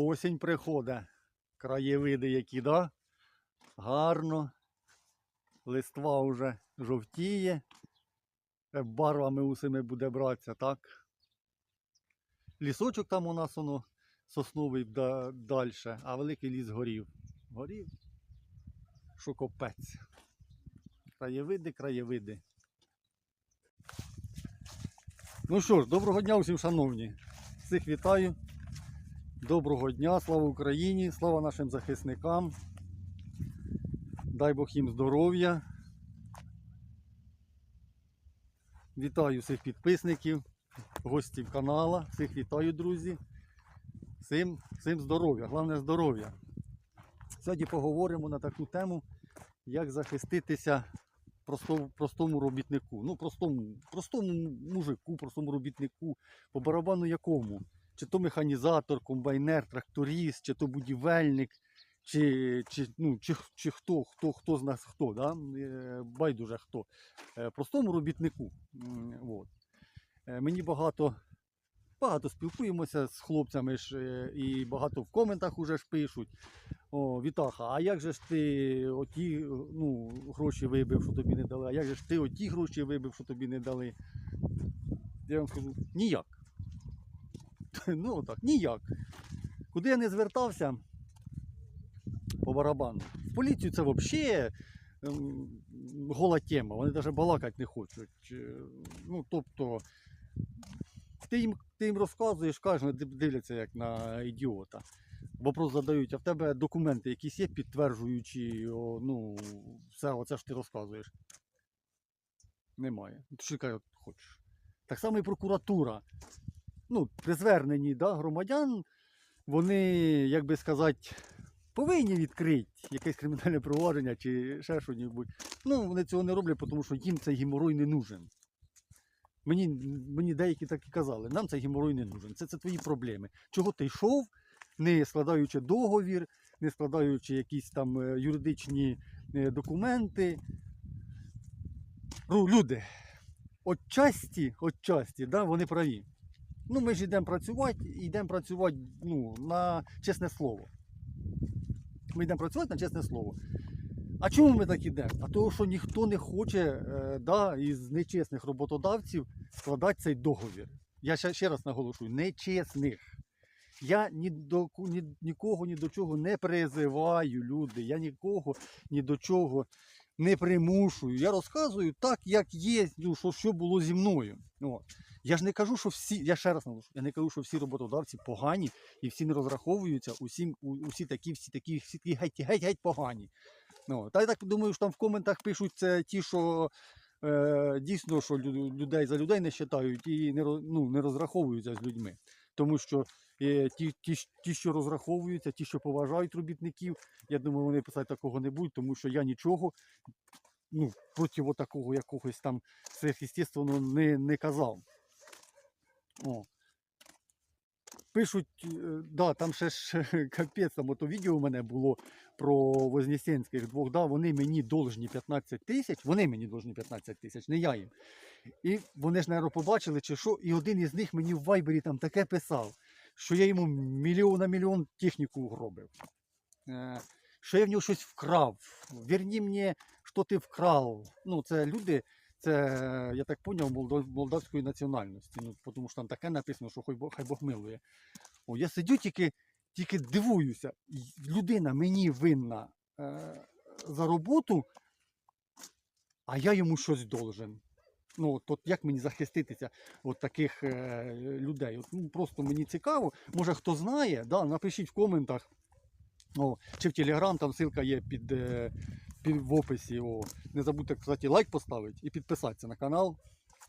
Осінь приходить. Краєвиди які, да? Гарно. Листва вже жовтіє. Е, Барвами усими буде братися, так? Лісочок там у нас воно сосновий да, далі, а великий ліс горів. Горів. Що копець. Краєвиди, краєвиди. Ну що ж, доброго дня усім, шановні. Всіх вітаю. Доброго дня, слава Україні, слава нашим захисникам. Дай Бог їм здоров'я. Вітаю всіх підписників, гостів канала. Всіх вітаю, друзі. Всім, всім здоров'я, головне здоров'я. Сьогодні поговоримо на таку тему, як захиститися простому, простому робітнику. Ну, простому, простому мужику, простому робітнику, по барабану якому? Чи то механізатор, комбайнер, тракторист, чи то будівельник, чи, чи, ну, чи, чи хто, хто, хто з нас хто, да? Е, байдуже хто. Е, Простому робітнику. От. Е, Мені багато, багато спілкуємося з хлопцями ж, і багато в коментах уже ж пишуть. О, Вітаха, а як же ж ти оті ну, гроші вибив, що тобі не дали? А як же ж ти оті гроші вибив, що тобі не дали? Я вам скажу, ніяк. Ну так, ніяк. Куди я не звертався по барабану. В поліцію це взагалі гола тема, вони навіть балакати не хочуть. Ну, тобто, ти їм, ти їм розказуєш, кажеш, дивляться як на ідіота. Вопрос задають, а в тебе документи якісь є підтверджуючі, ну, все оце ж ти розказуєш. Немає. Ну, то що хочеш. Так само і прокуратура. Ну, при зверненні да, громадян, вони, як би сказати, повинні відкрити якесь кримінальне провадження чи ще щось. Ну, вони цього не роблять, тому що їм цей геморой не нужен. Мені, мені деякі так і казали, нам цей геморой не нужен. Це, це твої проблеми. Чого ти йшов, не складаючи договір, не складаючи якісь там е, юридичні е, документи. Ну, люди, отчасті, отчасті, да, вони праві. Ну, ми ж йдемо працювати, йдемо працювати ну, на чесне слово. Ми йдемо працювати на чесне слово. А чому ми так йдемо? А того, що ніхто не хоче е, да, із нечесних роботодавців складати цей договір. Я ще, ще раз наголошую, нечесних. Я ні до, ні, нікого ні до чого не призиваю, люди. Я нікого ні до чого не примушую. Я розказую так, як є, ну, що, що було зі мною. От. Я ж не кажу, що всі, я ще раз наголошую, я не кажу, що всі роботодавці погані і всі не розраховуються, усі, усі такі, всі такі, всі такі геть, геть, геть погані. Ну, та я так думаю, що там в коментах пишуть це ті, що е, дійсно що лю- людей за людей не вважають і не, ну, не розраховуються з людьми. Тому що е, ті, ті, ті, що розраховуються, ті, що поважають робітників, я думаю, вони писати такого не будуть, тому що я нічого ну, проти такого якогось там сверхъестественного не, не казав. О. Пишуть, е, да, там ще ж капець, там ото відео у мене було про Вознесенських двох, да, вони мені должні 15 тисяч, вони мені должні 15 тисяч, не я їм. І вони ж, мабуть, побачили, чи що, і один із них мені в Вайбері там таке писав, що я йому мільйон на мільйон техніку угробив. Е, що я в нього щось вкрав. Вірні мені, що ти вкрав. Ну, це люди, це, я так зрозумів, молдавської національності. Ну, тому що там таке написано, що хай Бог, хай Бог милує. О, я сидю тільки, тільки дивуюся. Людина мені винна е, за роботу, а я йому щось должен. Ну, от, от як мені захиститися от таких е, людей? От, ну, просто мені цікаво. Може хто знає, да, напишіть в коментах. О, чи в Телеграм, там ссылка є під, е, в описі. О. Не забудьте, кстати, лайк поставити і підписатися на канал.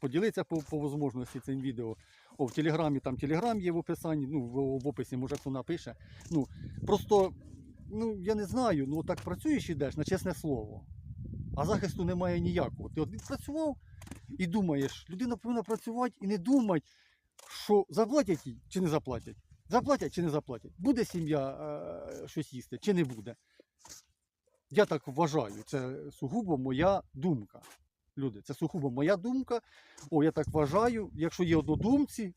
Поділитися по, по можливості цим відео. О, в Телеграмі там Телеграм є в описанні, ну, в, в описі, може хто напише. Ну, просто, ну, я не знаю, ну так працюєш ідеш на чесне слово. А захисту немає ніякого. Ти от відпрацював і думаєш, людина повинна працювати і не думати, що заплатять їй чи не заплатять. Заплатять чи не заплатять? Буде сім'я е, щось їсти чи не буде? Я так вважаю, це сугубо моя думка. Люди, це сугубо моя думка. О, я так вважаю. Якщо є однодумці,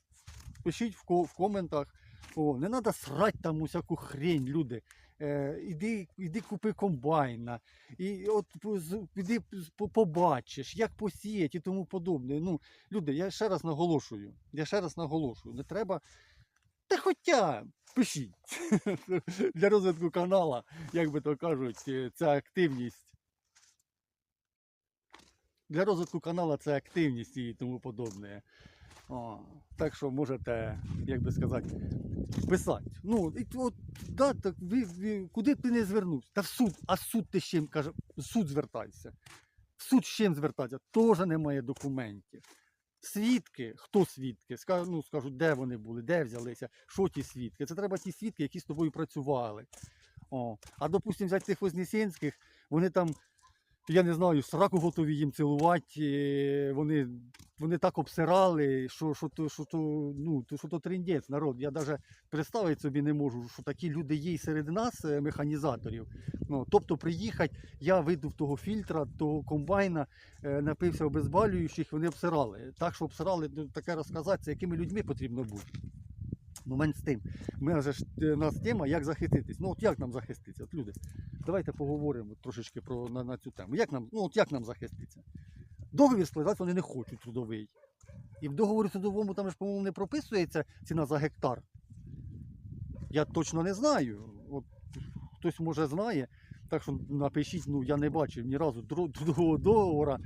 пишіть в, ко- в коментах. О, не треба срати там усяку хрень, люди. Е, іди, іди купи комбайна, і от іди побачиш, як посіяти і тому подобне. Ну, люди, я ще раз наголошую, я ще раз наголошую, не треба. Та хоча пишіть для розвитку канала, як би то кажуть, е, ця активність. Для розвитку канала це активність і тому подобне. О, так що можете, як би сказати, писати. Ну, і от, да, так ви, ви, куди ти не звернувся? Та в суд, а суд ти з чим каже, суд звертайся. В суд з чим звертатися? Теж немає документів. Свідки, хто свідки? Ну, скажуть, де вони були, де взялися, що ті свідки. Це треба ті свідки, які з тобою працювали. О. А допустимо, взяти тих Вознесенських, вони там, я не знаю, сраку готові їм цілувати, е, вони, вони так обсирали, що, що, то, що, то, ну, що то трендець, народ. Я навіть представити собі не можу, що такі люди є серед нас, е, механізаторів. Ну, тобто приїхати, я видув того фільтра, того комбайна, е, напився обезболюючих, вони обсирали. Так що обсирали, ну, таке розказати, якими людьми потрібно бути. Момент з тим. Ми вже ж е, нас тема, як захиститись. Ну от як нам захиститися? От люди, давайте поговоримо трошечки про на, на цю тему. Як нам, ну от як нам захиститися? Договір складати вони не хочуть трудовий. І в договорі трудовому там ж, по-моєму, не прописується ціна за гектар. Я точно не знаю. От хтось може знає. Так що напишіть, ну я не бачив ні разу трудового договору.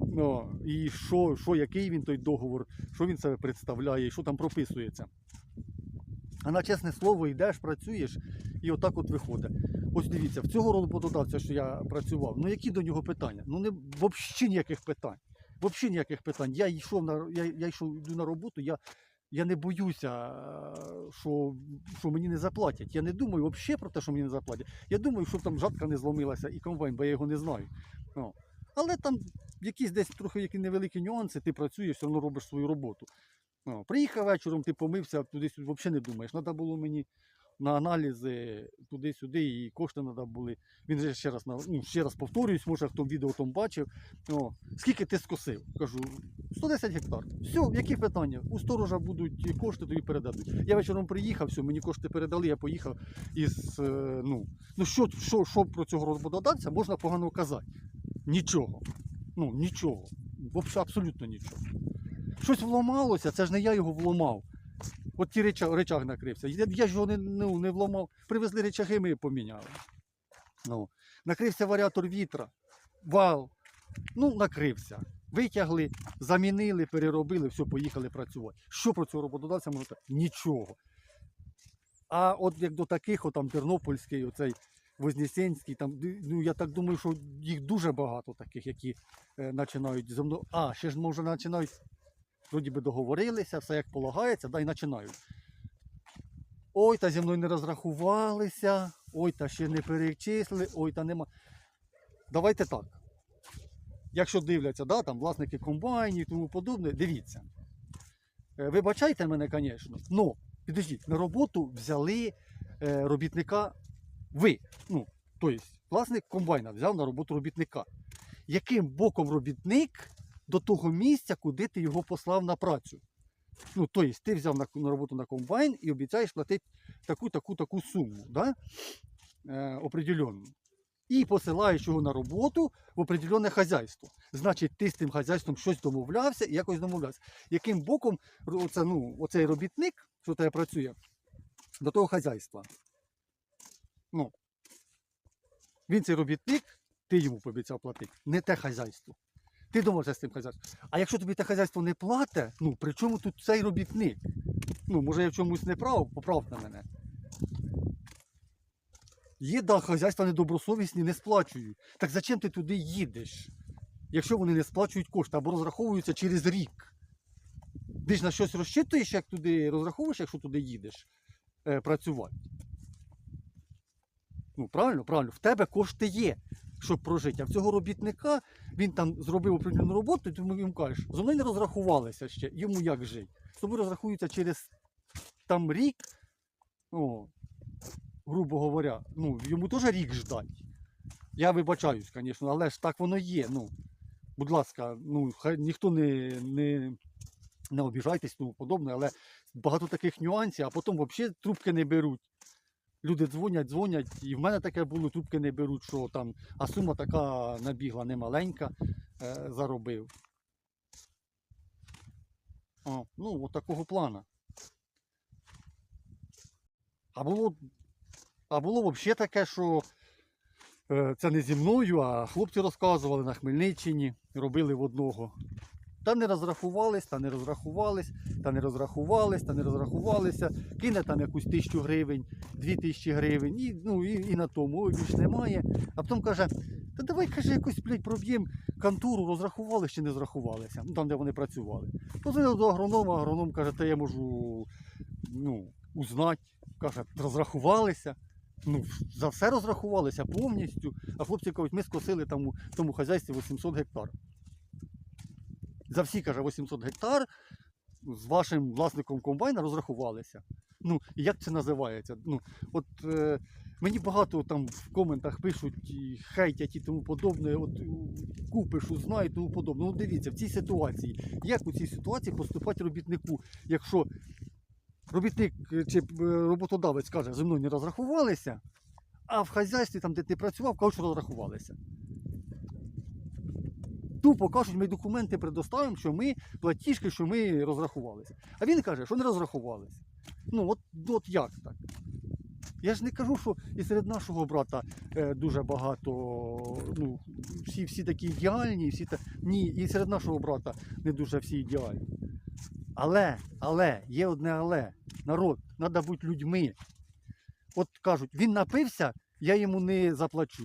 Ну, і що, що, який він той договор, що він себе представляє, що там прописується. А на чесне слово, йдеш, працюєш, і отак от виходить. Ось дивіться, в цього роботодавця, що я працював, ну які до нього питання? Ну не взагалі ніяких питань. Взагалі ніяких питань. Я йшов на я, я йшов йду на роботу, я, я не боюся, що, що мені не заплатять. Я не думаю взагалі про те, що мені не заплатять. Я думаю, щоб там жатка не зломилася і комбайн, бо я його не знаю. Ну. Але там якісь десь трохи які невеликі нюанси, ти працюєш, все одно робиш свою роботу. Ну, приїхав вечором, ти помився, туди-сюди, взагалі не думаєш. Треба було мені на аналізи туди-сюди, і кошти треба були. Він же ще раз ну, ще раз повторююсь, може хто відео там бачив. О, скільки ти скосив? Кажу, 110 гектар. Все, які питання? У сторожа будуть кошти, тобі передадуть. Я вечором приїхав, все, мені кошти передали, я поїхав із. е, ну, ну що, що, що про цього роботодавця можна погано казати? Нічого. Ну, нічого. Взагалі абсолютно нічого. Щось вламалося, це ж не я його вламав. От ті речаг, речаг накрився. Я, я ж його не, ну, не вламав. Привезли речаги, ми поміняли. Ну, накрився варіатор вітра, вал. Ну, накрився. Витягли, замінили, переробили, все, поїхали працювати. Що про цього роботодавця можна сказати? Нічого. А от як до таких, от там Тернопільський, оцей Вознесенський, там, ну я так думаю, що їх дуже багато таких, які е, починають зі мною. А, ще ж може починають, вроді би договорилися, все як полагається, да, і починають. Ой, та зі мною не розрахувалися, ой, та ще не перечислили, ой, та нема. Давайте так. Якщо дивляться, да, там власники комбайнів і тому подобне, дивіться. Е, Вибачайте мене, звісно, але підождіть, на роботу взяли е, робітника ви. Ну, тобто, власник комбайна взяв на роботу робітника. Яким боком робітник до того місця, куди ти його послав на працю? Ну, тобто, ти взяв на, на роботу на комбайн і обіцяєш платити таку, таку, таку суму, да? е, определенну. І посилаєш його на роботу в определенне хазяйство. Значить, ти з тим хазяйством щось домовлявся і якось домовлявся. Яким боком оце, ну, оцей робітник, що тебе працює, до того хазяйства? Ну, він цей робітник, ти йому пообіцяв платити, не те хазяйство. Ти домовився з тим хазяйством. А якщо тобі те хазяйство не платить, ну при чому тут цей робітник? Ну, може я в чомусь не прав, поправте мене. Є, да, хазяйства недобросовісні, не сплачують. Так зачем ти туди їдеш? Якщо вони не сплачують кошти або розраховуються через рік. Ти ж на щось розчитуєш, як туди розраховуєш, якщо туди їдеш е, працювати. Ну, правильно, правильно, в тебе кошти є, щоб прожити. А в цього робітника він там зробив определену роботу, і ти йому кажеш, зо мною не розрахувалися ще, йому як жити. З тобою розрахуються через там рік, о, грубо говоря, ну, йому теж рік ждать. Я вибачаюсь, звісно, але ж так воно є. Ну, будь ласка, ну, хай ніхто не, не, не обіжайтесь, тому подобне, але багато таких нюансів, а потім взагалі трубки не беруть. Люди дзвонять, дзвонять, і в мене таке було, трубки не беруть, що там, а сума така набігла немаленька, е, заробив. О, ну, от такого плана. А було, а було взагалі таке, що е, це не зі мною, а хлопці розказували на Хмельниччині, робили в одного. Та не розрахувались, та не розрахувались, та не розрахувались, та не розрахувалися. Кине там якусь тисячу гривень, дві тисячі гривень, і, ну, і, і на тому, більш немає. А потім каже, та давай каже, якось блядь, проб'єм контуру, розрахувалися чи не зрахувалися, ну там, де вони працювали. Позвонив до агронома, агроном каже, та я можу ну, узнати. Каже, розрахувалися. Ну, за все розрахувалися повністю. А хлопці кажуть, ми скосили там у тому хазяйстві 800 гектар. За всі, каже, 800 гектар з вашим власником комбайна розрахувалися. Ну, як це називається? Ну, от е, мені багато там в коментах пишуть хейтять і тому подобне, от купиш, узнай і тому подобне. Ну дивіться, в цій ситуації, як у цій ситуації поступати робітнику, якщо робітник е, чи е, роботодавець каже, зі мною не розрахувалися, а в хазяйстві, там, де ти працював, кажуть, що розрахувалися. Тупо кажуть, ми документи предоставимо, що ми платіжки, що ми розрахувалися. А він каже, що не розрахувалися. Ну, от, от як так? Я ж не кажу, що і серед нашого брата е, дуже багато, ну, всі, всі такі ідеальні, всі та... ні, і серед нашого брата не дуже всі ідеальні. Але, але, є одне але. Народ, треба бути людьми. От кажуть, він напився, я йому не заплачу.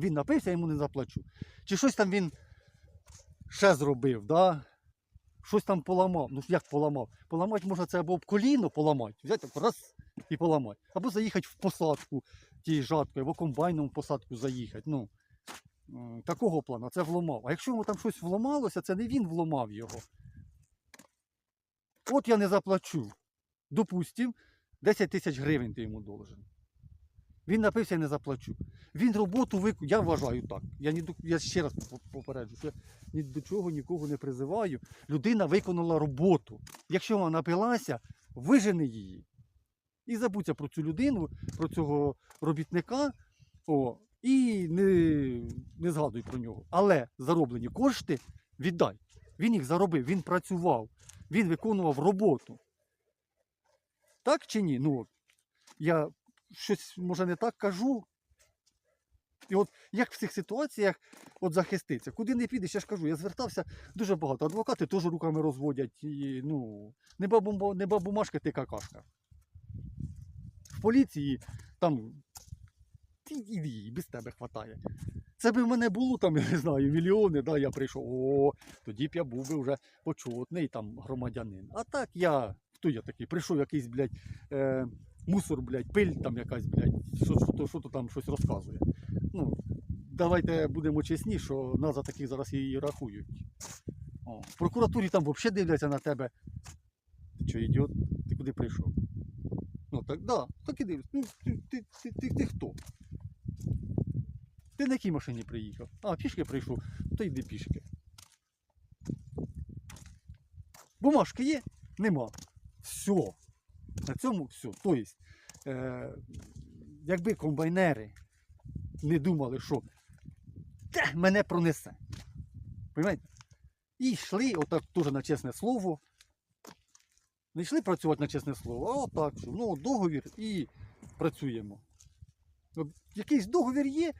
Він напився, йому не заплачу. Чи щось там він ще зробив, да? щось там поламав. Ну як поламав? Поламати можна це або об коліно поламати, взяти раз і поламати. Або заїхати в посадку тією жаткою, або комбайном в посадку заїхати. Ну, такого плану, це вломав. А якщо йому там щось вломалося, це не він вломав його. От я не заплачу. Допустим, 10 тисяч гривень ти йому должен. Він напився, я не заплачу. Він роботу виконав. Я вважаю так. Я, ні до... я ще раз поп- попереджу, що я ні до чого нікого не призиваю. Людина виконала роботу. Якщо вона напилася, вижени її. І забудься про цю людину, про цього робітника. О, і не, не згадуй про нього. Але зароблені кошти віддай. Він їх заробив, він працював, він виконував роботу. Так чи ні? Ну, я щось може не так кажу. І от як в цих ситуаціях от захиститися? Куди не підеш, я ж кажу, я звертався дуже багато. Адвокати теж руками розводять. І, ну, не бабу, не бабумашка, ти какашка. В поліції там і без тебе хватає. Це би в мене було там, я не знаю, мільйони, да, я прийшов. О, тоді б я був би вже почетний там громадянин. А так я, хто я такий? Прийшов якийсь, блядь, е, мусор, блядь, пиль там якась, блядь, що, що, то, що то там щось розказує. Ну, давайте будемо чесні, що нас за таких зараз і рахують. О, в прокуратурі там взагалі дивляться на тебе. Ти що, ідіот? Ти куди прийшов? Ну так, да, так і дивляться. Ну, ти, ти, ти, ти, ти хто? Ти на якій машині приїхав? А, пішки прийшов, то йди пішки. Бумажки є? Нема. Все. На цьому все. Тобто, е, якби комбайнери не думали, що «Та, мене пронесе. Понимаєте? І йшли, отак теж на чесне слово. Не йшли працювати на чесне слово, а отак, що ну, договір і працюємо. Якийсь договір є.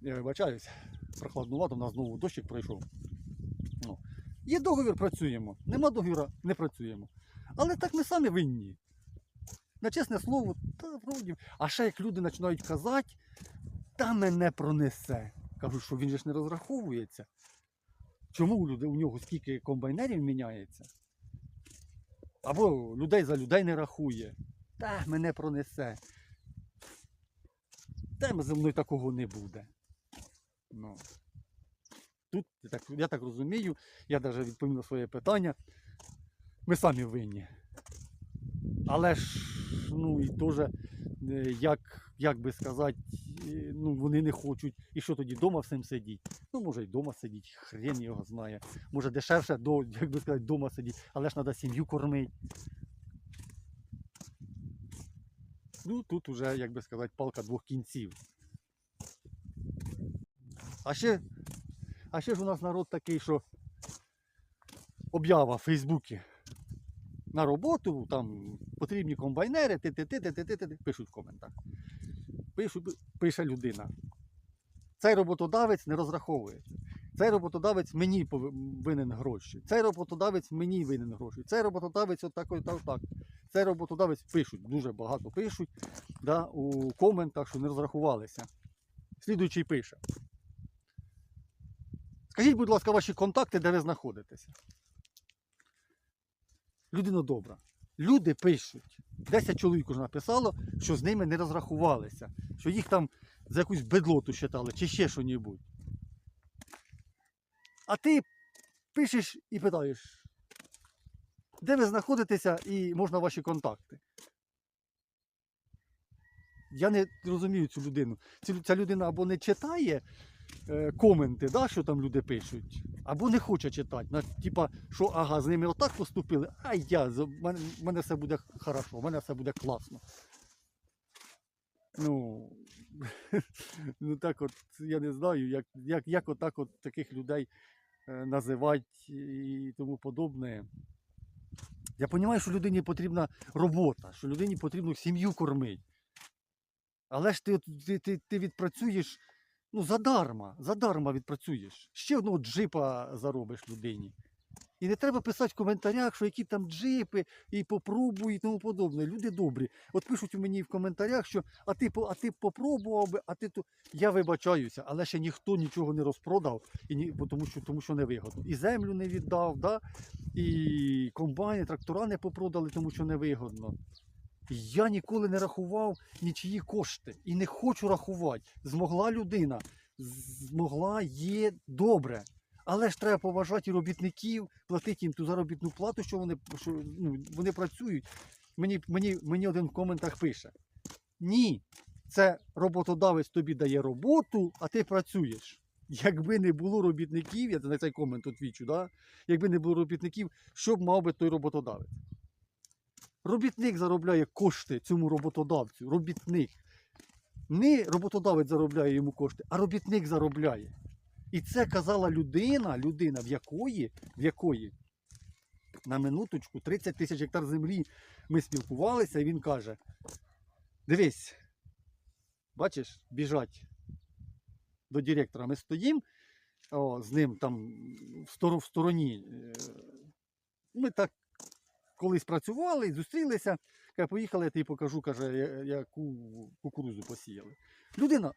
Я вибачаюсь, прохладнувато, у нас знову дощик пройшов. Ну. Є договір, працюємо. Нема договіру, не працюємо. Але так ми самі винні. На чесне слово, та вроді. А ще як люди починають казати, та мене пронесе. Кажуть, що він же ж не розраховується. Чому у, у нього скільки комбайнерів міняється? Або людей за людей не рахує. Та мене пронесе. Та зі мною такого не буде. Ну. Тут, я так, я так розумію, я навіть відповім на своє питання. Ми самі винні. Але ж, ну і теж, е, як як би сказати, е, ну, вони не хочуть. І що тоді вдома всім сидіть? Ну, може, і вдома сидіть, хрен його знає. Може, дешевше, до, як би сказати, вдома сидіть, але ж треба сім'ю кормити. Ну, тут уже, як би сказати, палка двох кінців. А ще, а ще ж у нас народ такий, що об'ява в Фейсбуці на роботу, там потрібні комбайнери, ти ти ти ти ти ти пишуть в коментах. Пишуть, пише людина. Цей роботодавець не розраховується. Цей роботодавець мені винен гроші. Цей роботодавець мені винен гроші. Цей роботодавець отак, отак, так. Цей роботодавець пишуть, дуже багато пишуть да, у коментах, що не розрахувалися. Слідуючий пише. Скажіть, будь ласка, ваші контакти, де ви знаходитеся. Людина добра. Люди пишуть. 10 чоловік уже написало, що з ними не розрахувалися, що їх там за якусь бедлоту считали чи ще що-небудь. А ти пишеш і питаєш, де ви знаходитеся і можна ваші контакти. Я не розумію цю людину. Ця людина або не читає коменти, да, що там люди пишуть, або не хоче читати. Типа, що ага, з ними отак поступили, а я, в мене, мене все буде хорошо, в мене все буде класно. Ну, ну так от, я не знаю, як, як, як отак от таких людей е, називати і тому подобне. Я розумію, що людині потрібна робота, що людині потрібно сім'ю кормити. Але ж ти, ти, ти, ти відпрацюєш ну, задарма, задарма відпрацюєш. Ще одного джипа заробиш людині. І не треба писати в коментарях, що які там джипи, і попробуй, і тому подобне. Люди добрі. От пишуть у мені в коментарях, що а ти, а ти попробував би, а ти то. Я вибачаюся, але ще ніхто нічого не розпродав, і ні, бо тому, що, тому що не вигодно. І землю не віддав, да? і комбайни, трактора не попродали, тому що не вигодно. Я ніколи не рахував нічиї кошти і не хочу рахувати. Змогла людина, змогла є добре. Але ж треба поважати і робітників, платити їм ту заробітну плату, що вони, що, ну, вони працюють. Мені, мені, мені один в коментах пише: Ні, це роботодавець тобі дає роботу, а ти працюєш. Якби не було робітників, я на цей комент отвічу, да? якби не було робітників, що б мав би той роботодавець? Робітник заробляє кошти цьому роботодавцю. Робітник. Не роботодавець заробляє йому кошти, а робітник заробляє. І це казала людина, людина, в якої, в якої на минуточку 30 тисяч гектар землі ми спілкувалися, і він каже: дивись, бачиш, біжать до директора. Ми стоїмо з ним там в, стороні. Е, Ми так колись працювали, зустрілися. Каже, поїхали, я тобі покажу, каже, яку кукурузу посіяли. Людина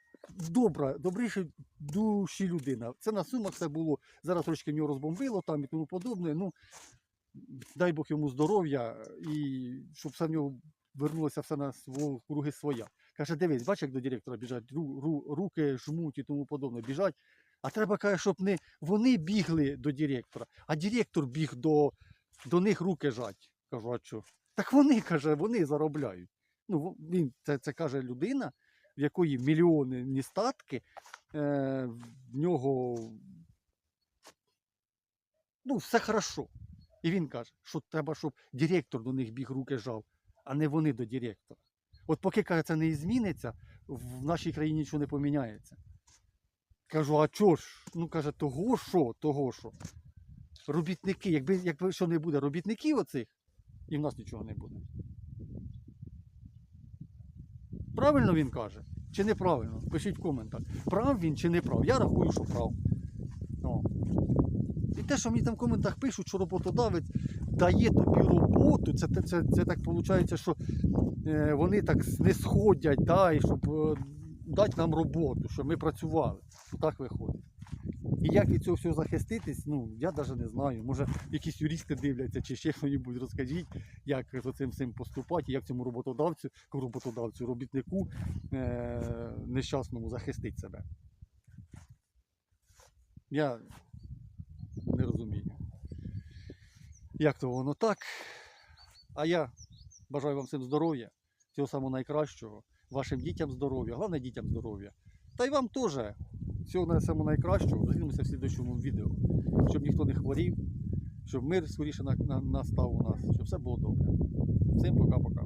добра, добріша душі людина. Це на сумах все було. Зараз трошки нього розбомбило там і тому подобне. Ну, дай Бог йому здоров'я і щоб все в нього вернулося все на свого круги своя. Каже, дивись, бач, як до директора біжать, ру, ру, руки жмуть і тому подобне, біжать. А треба, каже, щоб не вони бігли до директора, а директор біг до, до них руки жать. Кажу, а що? Так вони, каже, вони заробляють. Ну, він, це, це каже людина, в якої мільйони статки, е, в нього ну, все хорошо. І він каже, що треба, щоб директор до них біг руки жав, а не вони до директора. От поки каже, це не зміниться, в нашій країні нічого не поміняється. Кажу, а чого ж? Ну каже, того що, того що. Робітники, якби, якби що не буде робітників оцих, і в нас нічого не буде. Правильно він каже? Чи неправильно? Пишіть в коментах. Прав він чи не прав? Я рахую, що прав. О. І те, що мені там в коментах пишуть, що роботодавець дає тобі роботу, це, це, це, це так виходить, що е, вони так не сходять, да, і щоб е, дати нам роботу, щоб ми працювали. Так виходить. І як від цього всього захиститись, ну я навіть не знаю. Може, якісь юристи дивляться чи ще щось розкажіть, як з цим всім поступати, як цьому роботодавцю, роботодавцю, робітнику е- нещасному захистити себе. Я не розумію. Як то воно так? А я бажаю вам всім здоров'я, всього самого найкращого, вашим дітям здоров'я, головне дітям здоров'я. Та й вам теж. Всього на самому найкращого. Зустрінемося в слідчому відео. Щоб ніхто не хворів, щоб мир скоріше на- на- настав у нас, щоб все було добре. Всім пока-пока.